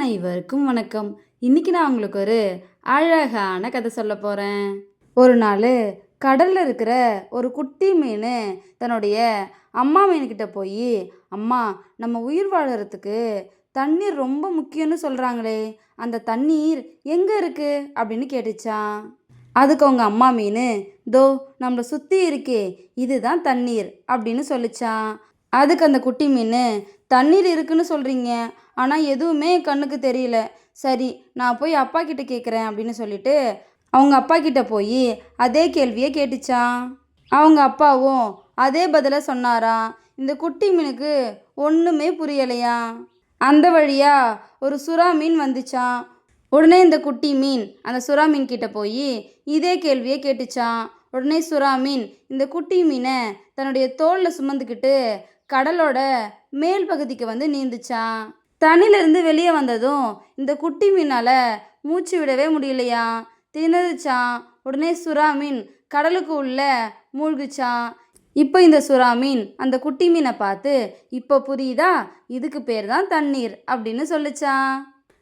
அனைவருக்கும் வணக்கம். இன்னைக்கு நான் உங்களுக்கு ஒரு அழகான கதை சொல்ல போகிறேன் ஒரு நாள் கடலில் இருக்கிற ஒரு குட்டி மீன் தன்னுடைய அம்மா மீன்கிட்ட போய் அம்மா நம்ம உயிர் வாழறதுக்கு தண்ணீர் ரொம்ப முக்கியம்னு சொல்கிறாங்களே அந்த தண்ணீர் எங்கே இருக்குது அப்படின்னு கேட்டுச்சான் அதுக்கு அவங்க அம்மா மீன் தோ நம்மளை சுற்றி இருக்கே இதுதான் தண்ணீர் அப்படின்னு சொல்லிச்சான் அதுக்கு அந்த குட்டி மீன் தண்ணீர் இருக்குன்னு சொல்கிறீங்க ஆனால் எதுவுமே என் கண்ணுக்கு தெரியல. சரி நான் போய் அப்பா கிட்ட கேட்குறேன் அப்படின்னு சொல்லிட்டு அவங்க அப்பா கிட்ட போய் அதே கேள்வியை கேட்டுச்சான் அவங்க அப்பாவும் அதே பதிலை சொன்னாராம் இந்த குட்டி மீனுக்கு ஒன்றுமே புரியலையா. அந்த வழியா ஒரு சுறா மீன் வந்துச்சான் உடனே இந்த குட்டி மீன் அந்த சுறா மீன் கிட்ட போய் இதே கேள்வியை கேட்டுச்சான் உடனே சுறா மீன் இந்த குட்டி மீனை தன்னுடைய தோளில் சுமந்துக்கிட்டு கடலோட மேல் பகுதிக்கு வந்து நீந்துச்சான் தண்ணியிலிருந்து வெளியே வந்ததும் இந்த குட்டி மீனால் மூச்சு விடவே முடியலையா? திணறுச்சான் உடனே சுறா மீன் கடலுக்கு உள்ள மூழ்குச்சான் இப்போ இந்த சுறா மீன் அந்த குட்டி மீனை பார்த்து இப்போ புரியுதா? இதுக்கு பேர் தான் தண்ணீர் அப்படின்னு சொல்லிச்சான்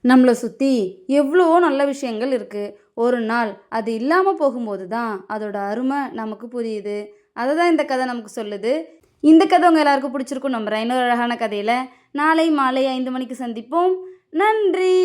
நம்மளை சுற்றி எவ்வளவோ நல்ல விஷயங்கள் இருக்குது ஒரு நாள் அது இல்லாமல் போகும்போது தான் அதோட அருமை நமக்கு புரியுது. அதை தான் இந்த கதை நமக்கு சொல்லுது. இந்த கதை உங்கள் எல்லாருக்கும் பிடிச்சிருக்கும் நம்புகிறேன் இன்னொரு அழகான கதையில் நாளை மாலை ஐந்து மணிக்கு சந்திப்போம். நன்றி!